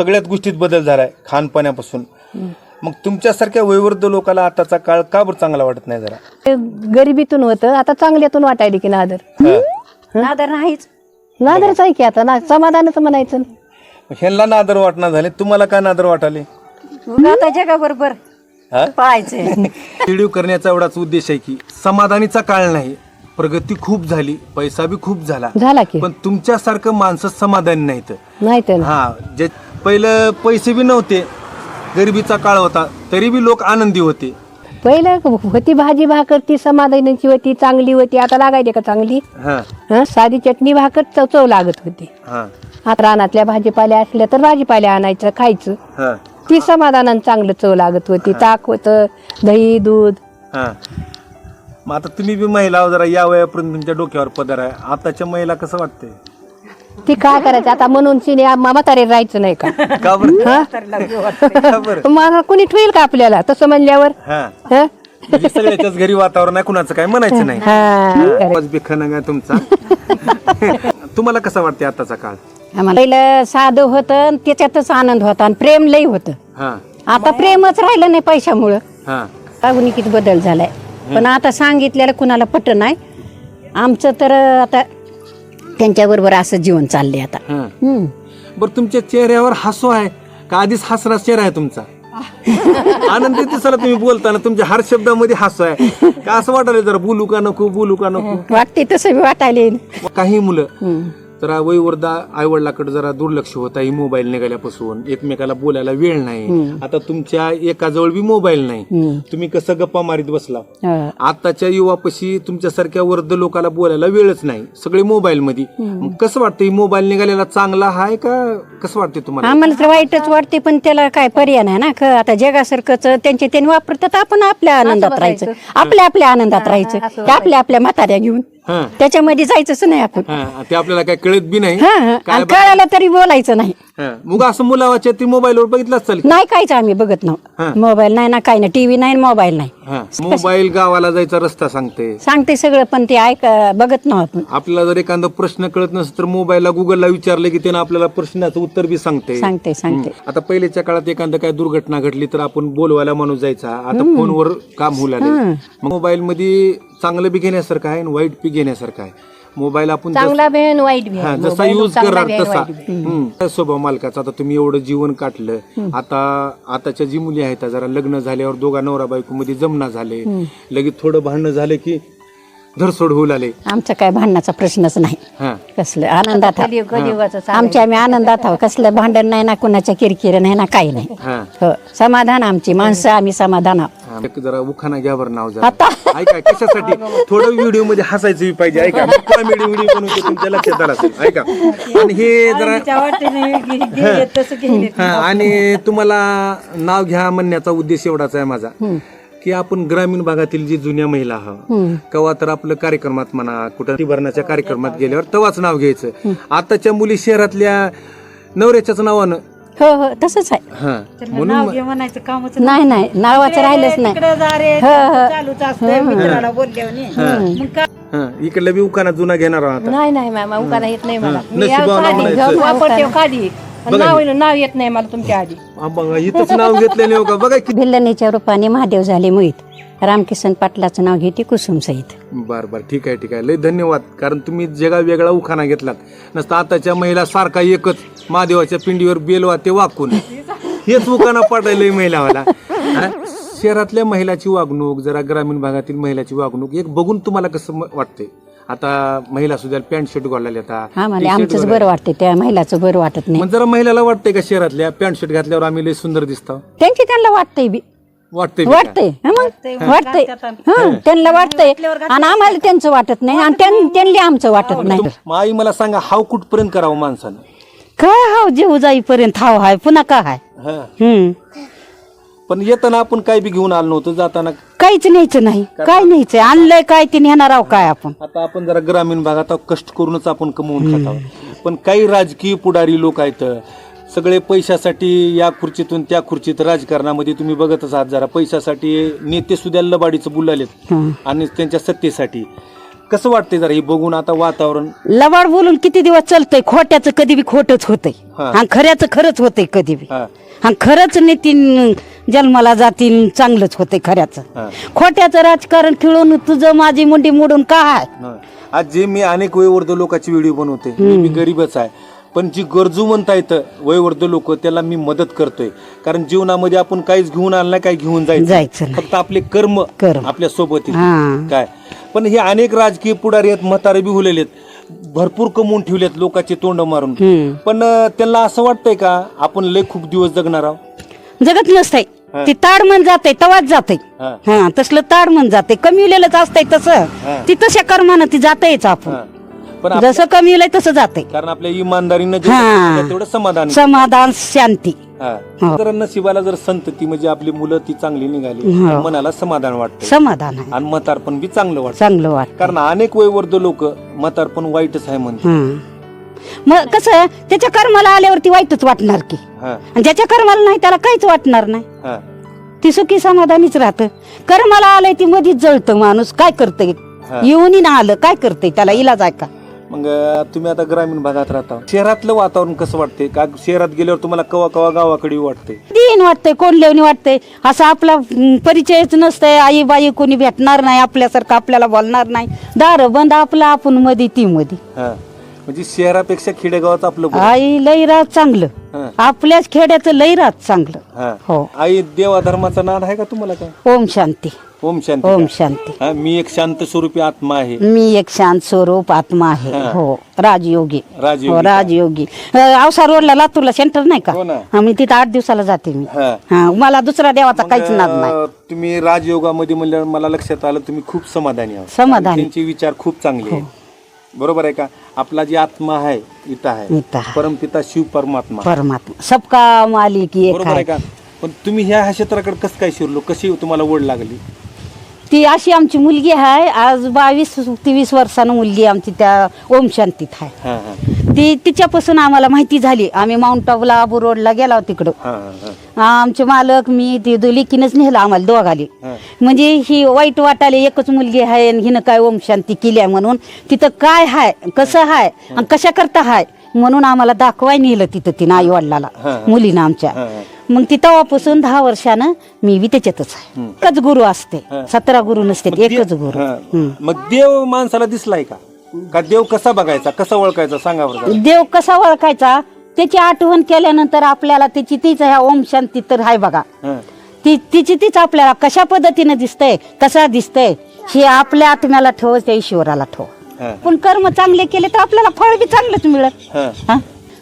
सगळ्याच गोष्टीत बदल झालाय खानपाण्यापासून. मग तुमच्यासारख्या वयोवृद्ध लोकांना आताचा काळ का बरं चांगला वाटत नाही जरा? ते गरिबीतून होतं आता चांगल्यातून वाटायली की नादर. नादर नाहीच. नादरच आहे की आता ना समाधानच म्हणायचं. ह्यांना नादर वाटणार झाले तुम्हाला काय नादर वाटाले? मग आता जगाबरोबर हा? पळायचंय व्हिडिओ करण्याचा एवढाच उद्देश आहे की समाधानीचा काळ नाही प्रगती खूप झाली पैसा बी खूप झाला. झाला की. पण तुमच्यासारखं माणसं समाधानी नाहीत. नाही तर हा जे पहिलं पैसे बी नव्हते. गरिबीचा काळ होता. तरी बी लोक आनंदी होते. पहिलं होती भाजी भाकर ती समाधानाची होती चांगली होती. आता लागायची का चांगली? हा. हं? साधी चटणी भाकर चव चव लागत होती. हा. आता रानातल्या भाजीपाल्या असल्या तर भाजीपाल्या आणायचं खायचं. हा. ती समाधानानं चांगलं चव लागत होती. ताक होतं दही दूध. हा. मग आता तुम्ही बी महिला जरा या वयापर्यंत तुमच्या डोक्यावर पदर आहे. आताच्या महिला कसं वाटतंय? ती काय करायचं? आता म्हणून सिने म्हातारे राहायचं नाही का? का बरं? हं? का बरं? मला कोणी ठेवील का आपल्याला? तसं म्हणल्यावर? हा. हं? म्हणजे सगळ्याच्याच घरी वातावरण आहे कुणाचं काय म्हणायचं नाही. हा. आवाज आहे तुमचा. तुम्हाला कसा वाटते आताचा काळ? पहिलं साधं होतं आणि त्याच्यातच आनंद होता आणि प्रेम लई होतं. हा. आता प्रेमच राहिलं नाही पैशामुळं. हा. आधुनिकीत बदल झालाय. पण आता सांगितलेलं कुणाला पट नाही. आमचं तर आता त्यांच्याबरोबर असं जीवन चाललंय आता. हा. हम्म. बरं तुमच्या चेहऱ्यावर हसू आहे का आधीच हसरा चेहरा आहे तुमचा? आनंदी दिसायला तुम्ही बोलताना तुमच्या हर शब्दामध्ये हसू आहे. का असं वाटायला जरा बोलू का नको बोलू का नको? वाटते तसं बी वाटायले काही मुलं जरा वयवर्धा आईवडिलाकडे जरा दुर्लक्ष होत आहे मोबाईल निघाल्यापासून. एकमेकाला बोलायला वेळ नाही. आता तुमच्या एकाजवळ बी मोबाईल नाही. तुम्ही कसं गप्पा मारीत बसला? आताच्या युवापशी तुमच्यासारख्या वृद्ध लोकांना बोलायला वेळच नाही. सगळे मोबाईल मध्ये कसं वाटतं मोबाईल निघालेला चांगला आहे का? कसं वाटते तुम्हाला? आम्हाला तर वाईटच वाटते पण त्याला काय पर्याय नाही ना. आता जगासारखंच त्यांचे त्यांनी वापरतात आपण आपल्या आनंदात राहायचं. आपल्या आपल्या आनंदात राहायचं. ते आपल्या आपल्या म्हाताऱ्या घेऊन. हा. त्याच्यामध्ये जायचंच नाही आपण. हा ते आपल्याला काय कळत बी नाही. हा, हा. काय आणि कळालं तरी बोलायचं नाही. हा. मग असं मुलावाच्या ती मोबाईलवर बघितलाच चालेल नाही काहीच आम्ही बघत हा. नाहो मोबाईल नाही ना काही नाही. टीव्ही नाही मोबाईल नाही. हा. मोबाईल गावाला जायचा रस्ता सांगते. सांगते सगळं पण ते ऐक बघत नाहो आपण. आपल्याला जर एखादा प्रश्न कळत नसेल तर मोबाईलला गुगलला विचारलं की त्यानं आपल्याला प्रश्नाचं उत्तर बी सांगते. सांगते सांगते. आता पहिल्याच्या काळात एखादा काय दुर्घटना घडली तर आपण बोलवायला माणूस जायचा. आता फोनवर काम होऊ लागले मोबाईल मध्ये चांगलं बी घेण्यासारखं आहे आणि वाईट बी घेण्यासारखं आहे. मोबाईल आपण जस- चांगला भेन वाईट भेन हा, जसा युज कराल तसा. हम्म. त्या स्वभाव मालकाचा. आता तुम्ही एवढं जीवन काढलं आता आताच्या जी मुली आहेत जरा लग्न झाल्यावर दोघा नवरा बायको मध्ये जमना झाले. लगेच थोडं भांडणं झालं की धरसोड होऊ लागले. आमचा काय भांडणाचा प्रश्नच नाही. हा. कसलं आनंदात आहो. आमच्या आम्ही आनंदात आहो कसलं भांडण नाही ना कुणाच्या किरकिर नाही ना काही नाही. हा. हो. समाधान आमची. माणसं आम्ही समाधान आहोत. एक जरा उखाना घ्या बरं नाव जरा. ऐका कशासाठी? थोडं व्हिडिओमध्ये हसायचं बी पाहिजे ऐका. कॉमेडी व्हिडिओ बनवते तुमच्या लक्षात आला असेल ऐका. आणि हे जरा हा, आणि तुम्हाला नाव घ्या म्हणण्याचा उद्देश एवढाच आहे माझा. की आपण ग्रामीण भागातील जी जुन्या महिला आहोत केव्हा तर आपलं कार्यक्रमात म्हणा कुठं भरण्याच्या कार्यक्रमात गेल्यावर तेव्हाच नाव घ्यायचं. आताच्या मुली शहरातल्या नवऱ्याच्याच नावानं हो हो तसंच आहे. हा म्हणून म्हणायचं कामच नाही नाही नावाचं राहिलंच नाही. हो हो चालूच असतंय मित्राला बोलल्याने हा. इकडल्या बी उखाना जुना घेणार आहोत आता. नाही नाही मामा उकाना येत नाही मला. मी नशिबानं आधी म्हणायचं. घेऊन वापरते खाली. पण नाव नाव येत नाही मला तुमच्या आधी. बघा इथंच नाव घेतलं नाही हो का? बघा किती भिल्लणीच्या रूपाने महादेव झाले मोहित. रामकिसन पाटलाचं नाव घेते कुसुम सहित. बर बर ठीक आहे ठीक आहे. लय धन्यवाद. कारण तुम्ही जगा वेगळा उखाणा घेतलात. नसतं आताच्या महिला सारखा एकच. महादेवाच्या पिंडीवर बेलवा ते वाकून. हेच उखाणा पाठायला महिलावाला? शहरातल्या महिलाची वागणूक जरा ग्रामीण भागातील महिलाची वागणूक एक बघून तुम्हाला कसं वाटतंय? आता महिला सुद्धा पॅन्ट शर्ट घालायला येतात मला आमचंच बरं वाटते त्या महिलाचं बरं वाटत नाही. जरा महिलाला वाटतंय का शहरातल्या पॅन्ट शर्ट घातल्यावर आम्ही लय सुंदर दिसतो? त्यांची त्यांना वाटतंय बी. वाटतंय? वाटतंय हं मग? वाटतंय हं त्यांना वाटतंय. आणि आम्हाला त्यांचं वाटत नाही आणि त्यां- त्यांना आमचं वाटत नाही. आई मला सांगा हाव कुठपर्यंत करावं माणसानं? काय हाव जीव जाईपर्यंत हाव हाय पुन्हा का हाय? हा. हम्म. पण येताना आपण काय बी घेऊन आलो नव्हतं जाताना काहीच न्यायचं नाही काय न्यायचंय आणलंय काय ते नेणार आहो काय आपण? आता आपण जरा ग्रामीण भागात आहोत, कष्ट करूनच आपण कमवून खात आहोत. पण काही राजकीय पुढारी लोक आहेत सगळे पैशासाठी या खुर्चीतून त्या खुर्चीत राजकारणामध्ये तुम्ही बघतच आहात जरा पैशासाठी नेते सुद्धा लबाडीचं बोलालेत हं. आणि त्यांच्या सत्तेसाठी. कसं वाटतंय जरा हे बघून आता वातावरण? लबाड बोलून किती दिवस चालतंय? खोट्याचं कधी बी खोटच होतंय. हा. आणि खऱ्याचं खरंच होतंय कधी बी. हा. आणि खरंच नितीन जन्माला जातील चांगलंच होतंय खऱ्याचं. हा. खोट्याचं राजकारण खेळून तुझं माझी मुंडी मोडून काय हा. आज जे मी अनेक वयवर्ध लोकांची व्हिडिओ बनवते मी बी गरीबच आहे. पण जी गरजू म्हणता येतं वयवर्ध लोक त्याला मी मदत करतोय. कारण जीवनामध्ये आपण काहीच घेऊन आलं नाही काही घेऊन जायचं जायचं नाही. फक्त आपले कर्म कर्म. आपल्यासोबत. हा. काय? पण हे अनेक राजकीय पुढारी आहेत म्हातारे बी हुलेले आहेत भरपूर कमवून ठेवलेत लोकांचे तोंड मारून हम्म. पण अं, त्यांना असं वाटतंय का आपण लय खूप दिवस जगणार आहोत जगत नसतंय हा. ती ताडमन जाते तवाच जाते हा. हा तसलं ताडमन जाते कमीवलेलंच असतंय हा. तसं ती तशा कर्मानं ती जातेच आपण. पण आप- जसं कमीवलंय तसं जाते कारण आपल्या इमानदारीनं जे हा. केलं तेवढं समाधान. समाधान शांती हा. हो. तर नशिबाला जर संतती म्हणजे आपली मुलं ती चांगली निघाली हो. तर मनाला समाधान वाटतं समाधान आहे. आणि म्हातारपण बी चांगलं वाटतं. चांगलं वाटत. कारण अनेक वयवर्ध लोक म्हातारपण वाईटच आहे म्हणतात. मग कसं त्याच्या कर्माला आल्यावरती वाईटच वाटणार की? हा, आणि ज्याच्या कर्माला नाही त्याला काहीच वाटणार नाही. हा, ती सुखी समाधानीच राहतं. कर्माला आलंय ती मधीच जळतं माणूस. काय करतंय? हा. येऊन ना आलं काय करतंय? त्याला इलाज आहे का? मग तुम्ही आता ग्रामीण भागात राहता. शहरातलं वातावरण कसं वाटतंय? का शहरात गेल्यावर तुम्हाला कवा कवा गावाकडे वाटतंय? दिन वाटतंय कोण लेवणी वाटतंय. असं आपला परिचयच नसतंय आई बाई कोणी भेटणार नाही आपल्यासारखं आपल्याला बोलणार नाही. दार बंद आपलं आपण मधी ती मधी. हा. म्हणजे शहरापेक्षा खेडेगावात आपलं बरं. आई लई राहत चांगलं. आपल्याच खेड्याचं लई राहत चांगलं. हा. हो. आई देवा धर्माचा नाद आहे का तुम्हाला काय? ओम शांती. ओम शांती ओम? शांती. हा, मी एक शांत स्वरूपी आत्मा आहे. मी एक शांत स्वरूप आत्मा आहे. हा. हो राजयोगी. राजयोगी हो का? राजयोगी. अं, औसा रोडला लातूरला सेंटर नाही का? हो ना. हा, मी तिथं आठ दिवसाला जाते मी. हा. हा मला दुसरा देवाचा काहीच नाद नाही. अं, तुम्ही राजयोगामध्ये म्हणल्यावर मला लक्षात आलं तुम्ही खूप समाधानी आहात. समाधानी. त्यांचे विचार खूप चांगले आहेत. बरोबर आहे का? आपला जी आत्मा आहे इथं आहे. इथं आहे. परमपिता शिव परमात्मा. परमात्मा. सबका मालिक एक बरोबर आहे आहे. का? पण तुम्ही ह्या ह्या क्षेत्राकडे कसं काय शिरलो? कशी तुम्हाला ओढ लागली? ती अशी आमची मुलगी आहे आज बावीस तेवीस वर्षानं मुलगी आमची त्या ओम शांतीत आहे हा हा. ती तिच्यापासून आम्हाला माहिती झाली. आम्ही माउंट आबूला आबू रोडला गेलो तिकडं. हा हा आमचे मालक मी ती दुलिकीनच नेलं आम्हाला दोघाली. हा. म्हणजे ही वाईट वाटाले एकच मुलगी आहे आणि हिनं काय ओम शांती केली आहे म्हणून. तिथं काय हाय कसं हाय आणि कशा करता हाय म्हणून आम्हाला दाखवाय नेलं तिथं तिनं आई वडिलाला. मुलीनं आमच्या. मग ती तेव्हापासून दहा वर्षानं मी बी त्याच्यातच आहे एकच गुरु असते. सतरा गुरु नसते एकच गुरु. हम्म. मग देव माणसाला दिसलाय का का देव कसा बघायचा कसा ओळखायचा सांगा बरं जरा. देव कसा ओळखायचा त्याची आठवण केल्यानंतर आपल्याला त्याची तीच ह्या ओम शांती तर आहे बघा हा. ती तिची तीच आपल्याला कशा पद्धतीने दिसतंय कसा दिसतंय हे आपल्या आत्म्याला ठेव त्या ईश्वराला ठेव. पण कर्म चांगले केले तर आपल्याला फळ बी चांगलंच मिळत हा.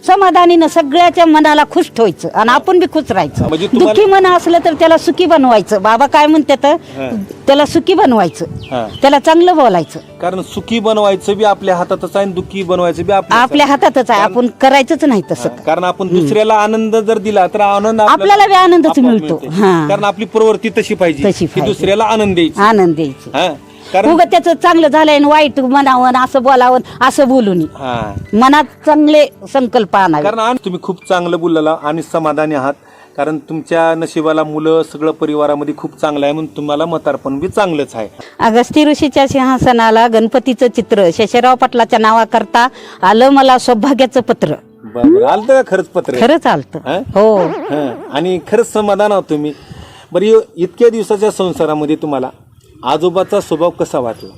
समाधानीनं सगळ्याच्या मनाला खुश ठेवायचं आणि आपण बी खुश राहायचं. म्हणजे तुम्हाला- दुःखी मन असलं तर त्याला सुखी बनवायचं. बाबा काय म्हणतात हा. त्याला सुखी बनवायचं. त्याला चांगलं बोलायचं. कारण सुखी बनवायचं बी आपल्या हातातच आहे आणि दुःखी बनवायचं बी आपल्या आपल्या हातातच आहे. आपण करायचंच नाही तसं. कारण आपण दुसऱ्याला आनंद जर दिला तर आनंद आपल्याला बी आनंदच आपोआप मिळतो. मिळते. हा. कारण आपली प्रवृत्ती तशी पाहिजे तशी की पाहिजे. दुसऱ्याला आनंद द्यायची. आनंद द्यायची. हा. कारण उगा त्याचं चांगलं झालंय आणि वाईट म्हणावं आणि असं बोलावं असं बोलू नये हा. मनात चांगले संकल्प आणावे. कारण आणि तुम्ही खूप चांगलं बोलला आणि समाधानी आहात. कारण तुमच्या नशिबाला मुलं सगळं परिवारामध्ये खूप चांगलं आहे म्हणून तुम्हाला म्हातारपण बी चांगलंच आहे. अगस्ती ऋषीच्या सिंहासनाला गणपतीचं चित्र शेषराव पाटलाच्या नावाकरता आलं मला सौभाग्याचं पत्र. बरोबर आलं का खरंच पत्र? खरंच आलत. हा? हो. हा, आणि खरंच समाधान आहोत तुम्ही. बरं इतक्या दिवसाच्या संसारामध्ये तुम्हाला आजोबाचा स्वभाव कसा वाटला?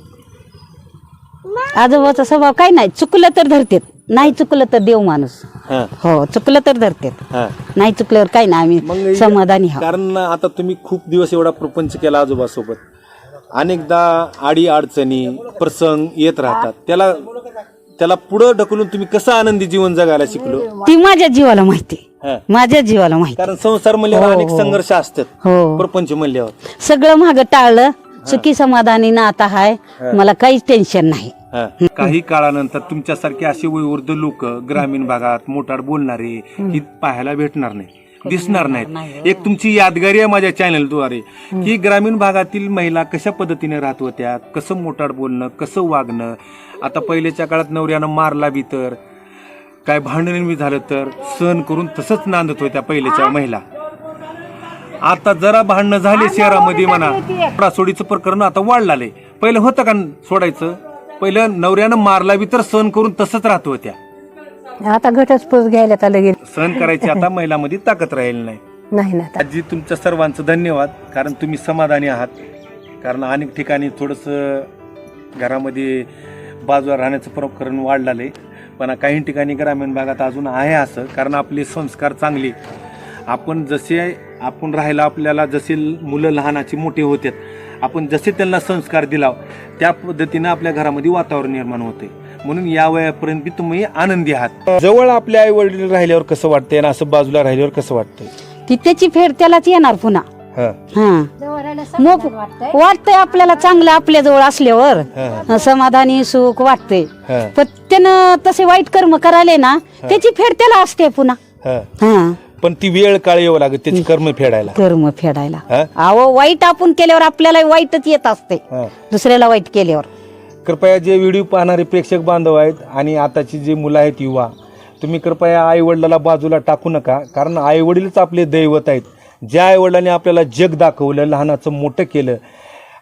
आजोबाचा स्वभाव काय नाही. चुकलं तर धरतेत. नाही चुकलं तर देव माणूस. हा. हो चुकलं तर धरतेत. हा. नाही चुकल्यावर काय नाही. आम्ही समाधानी हा कारण आता तुम्ही खूप दिवस एवढा प्रपंच केला आजोबासोबत. अनेकदा आडी अडचणी प्रसंग येत राहतात. त्याला त्याला पुढं ढकलून तुम्ही कसं आनंदी जीवन जगायला शिकलो? ती माझ्या जीवाला माहिती. हा. माझ्या जीवाला माहिती. कारण संसार म्हणल्यावर अनेक संघर्ष असतात. हो. प्रपंच म्हणल्यावर. सगळं माग टाळलं. सुखी समाधानी ना आता हाय मला काहीच टेन्शन नाही. हा. काही काळानंतर तुमच्यासारखे असे वयोवृद्ध लोक ग्रामीण भागात मोटार बोलणारे ही पाहायला भेटणार नाही दिसणार नाहीत. एक तुमची यादगारी आहे माझ्या चॅनलद्वारे की ग्रामीण भागातील महिला कशा पद्धतीने राहत होत्या कसं मोटार बोलणं कसं वागणं आता पहिल्याच्या काळात नवऱ्यानं मारला बी तर काय भांडण बी झालं तर सहन करून तसंच नांदत होत्या पहिल्याच्या महिला. आता जरा भांडणं झाले शहरामध्ये म्हणा. सोडीचं प्रकरण आता वाढलं पहिलं होतं का सोडायचं? पहिलं नवऱ्यानं मारला बी तर सहन करून तसंच राहत होत्या. आता घटस्फोट घ्यायला लगेच. सहन करायची आता महिलामध्ये ताकद राहील नाही. नाही ना. आजी तुमच्या सर्वांचं धन्यवाद कारण तुम्ही समाधानी आहात. कारण अनेक ठिकाणी थोडंसं घरामध्ये बाजूला राहण्याचं प्रकरण वाढलेलं. आहे पण काही ठिकाणी ग्रामीण भागात अजून आहे असं कारण आपले संस्कार चांगले. आपण जसे आपण राहायला आपल्याला जसे मुलं लहानाची मोठे होतात आपण जसे त्यांना संस्कार दिला त्या पद्धतीनं आपल्या घरामध्ये वातावरण निर्माण होते म्हणून या वयापर्यंत बी तुम्ही आनंदी आहात. जवळ आपल्या आई वडील राहिल्यावर कसं वाटतंय आणि असं बाजूला राहिल्यावर कसं वाटतंय? ती त्याची फेर त्यालाच येणार पुन्हा. हा. हा. मग वाटतंय. आपल्याला चांगलं आपल्या जवळ असल्यावर. समाधानी सुख वाटतंय. हा. पण त्यानं तसे वाईट कर्म करायले ना त्याची फेर त्याला असते पुन्हा. हा. हा. पण ती वेळ काळ येऊ लागत त्याची कर्म फेडायला. कर्म फेडायला? अहो वाईट आपण केल्यावर आपल्याला वाईटच येत असते. हा. दुसऱ्याला वाईट केल्यावर. कृपया जे व्हिडिओ पाहणारे प्रेक्षक बांधव आहेत आणि आताची जी मुलं आहेत युवा तुम्ही कृपया आई वडिलाला बाजूला टाकू नका. कारण आई वडीलच आपले दैवत आहेत. ज्या आई वडिलांनी आपल्याला जग दाखवलं लहानाचं मोठं केलं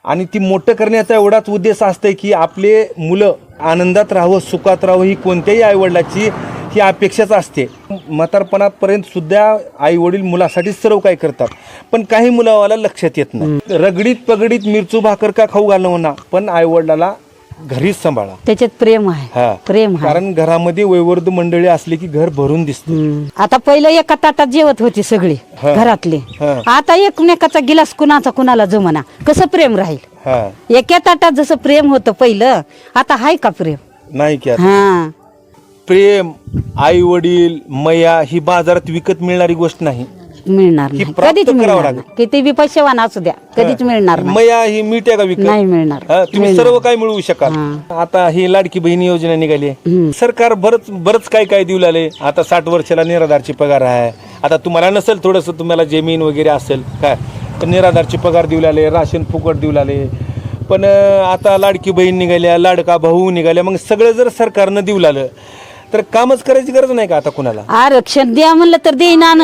आणि ती मोठं करण्याचा एवढाच उद्देश असतंय की आपले मुलं आनंदात राहावं सुखात राहावं ही कोणत्याही आई वडिलाची ही अपेक्षाच असते. म्हातारपणापर्यंत सुद्धा आई वडील मुलासाठी सर्व काही करतात. पण काही मुलावाला लक्षात येत नाही. रगडीत पगडीत मिरचू भाकर का खाऊ घालणं म्हणा पण आई वडिलाला घरीच सांभाळा. त्याच्यात प्रेम आहे. प्रेम आहे. कारण घरामध्ये वैवर्ध मंडळी असली की घर भरून दिसते. आता पहिलं एका ताटात जेवत होती सगळी. घरातली. आता एकमेकाचा गिलास कुणाचा कुणाला जमना. कसं प्रेम राहील? एका ताटात जसं प्रेम होतं पहिलं आता हाय का प्रेम? नाही. हा. प्रेम आई वडील मया ही बाजारात विकत मिळणारी गोष्ट नाही. मिळणार ही नाही. प्राप्त कधीच करावं मिळणार लागेल. नाही. किती बी पैसेवान असू द्या कधीच मिळणार नाही. मया ही मिळते का विकत? नाही मिळणार. हा, तुम्ही. सर्व काय मिळवू शकाल. आता ही लाडकी बहीण योजना निघाली. आहे. सरकार बरंच बरंच काय काय देऊ लागले. आता साठ वर्षाला निराधारची पगार आहे. आता तुम्हाला नसेल थोडस तुम्हाला जमीन वगैरे असेल काय? तर निराधारची पगार देऊ लागले राशन फुकट देऊ लागले. पण अं, आता लाडकी बहीण निघाल्या लाडका भाऊ निघाल्या मग सगळं जर सरकारनं देऊ लागलं तर कामच करायची गरज नाही का आता कुणाला? आरक्षण द्या म्हणलं तर देईना न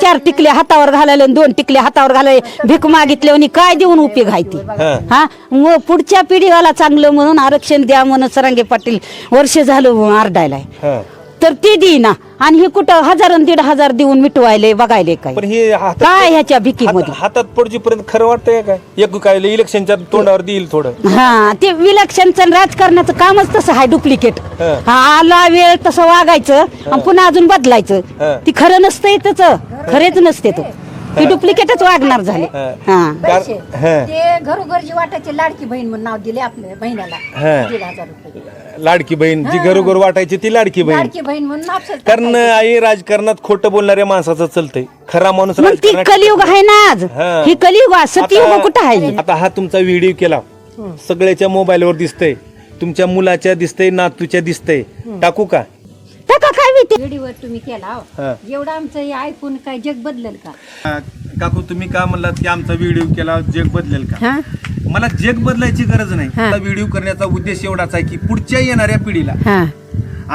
चार टिकले हातावर घालायला आणि दोन टिकले हातावर घालायला. भीक मागितल्यावर काय देऊन उपयोग आहे ती? हा. हा? मग पुढच्या पिढीवाला चांगलं म्हणून आरक्षण द्या म्हणून सरांगे पाटील वर्ष झालं आरडायलाय. हा. तर ते देईना. आणि हे कुठं हजार आणि दीड हजार देऊन मिटवायले बघायले काय पण हे हातात- काय ह्याच्या हात- हातात पडजीपर्यंत खरं वाटतंय काय? एक काय इलेक्शनच्या तोंडावर देईल थोडं. हा ते विलक्षणचं आणि राजकारणाचं कामच तसं आहे डुप्लिकेट. हा. हा आला वेळ तसं वागायचं आणि पुन्हा अजून बदलायचं. हा. ती खरं नसतंय त्याच. खरेच नसते तो. ती डुप्लिकेटच वागणार झाले. हा. हा. हा. ते घरोघरची वाटायची लाडकी बहीण म्हणून नाव दिले आपल्या बहिणाला हा. दीड हजार रुपये. लाडकी बहीण जी घरोघर वाटायची ती लाडकी बहीण. लाडकी बहीण म्हणून नाव कारण आई राजकारणात खोटं बोलणाऱ्या माणसाचं चलतंय. खरा माणूस मग ती राजकारणात कलियुग आहे ना आज. हा. ही कलियुग सतयुग कुठं आहे? आता हा तुमचा व्हिडिओ केला. सगळ्याच्या मोबाईलवर दिसतंय. तुमच्या मुलाच्या दिसतंय नातूच्या दिसतंय. टाकू का? व्हिडिओ तुम्ही केला हो. हा. एवढं आमचं हे ऐकून काय जग बदलेल का? काकू तुम्ही का म्हणलात की आमचा व्हिडिओ केला जग बदलेल का? हा. मला जग बदलायची गरज नाही. हा. व्हिडिओ करण्याचा उद्देश एवढाच आहे की पुढच्या येणाऱ्या पिढीला हा.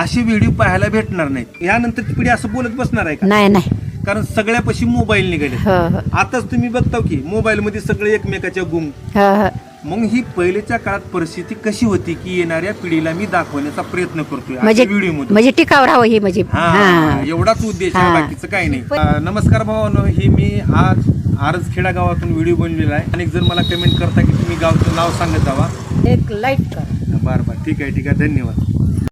अशी व्हिडिओ पाहायला भेटणार नाहीत. यानंतरची पिढी असं बोलत बसणार आहे का? नाही नाही. कारण सगळ्यापाशी मोबाईल निघाले हो हो. आताच तुम्ही बघता की मोबाईल मध्ये सगळे एकमेकाच्या गुम. हो हो. मग ही पहिलेच्या काळात परिस्थिती कशी होती की येणाऱ्या पिढीला मी दाखवण्याचा प्रयत्न करतोय म्हणजे व्हिडिओमध्ये म्हणजे टिकाव राहावं ही म्हणजे. हा हा. एवढाच उद्देश आहे हा. बाकीचं काही नाही. अं, नमस्कार भावानो ही मी आज आरजखेडा गावातून व्हिडिओ बनलेला आहे. अनेक जण मला कमेंट करता की तुम्ही गावचं नाव सांगत जावा. एक लाइट कर. बरं बरं. ठीक आहे ठीक आहे. धन्यवाद.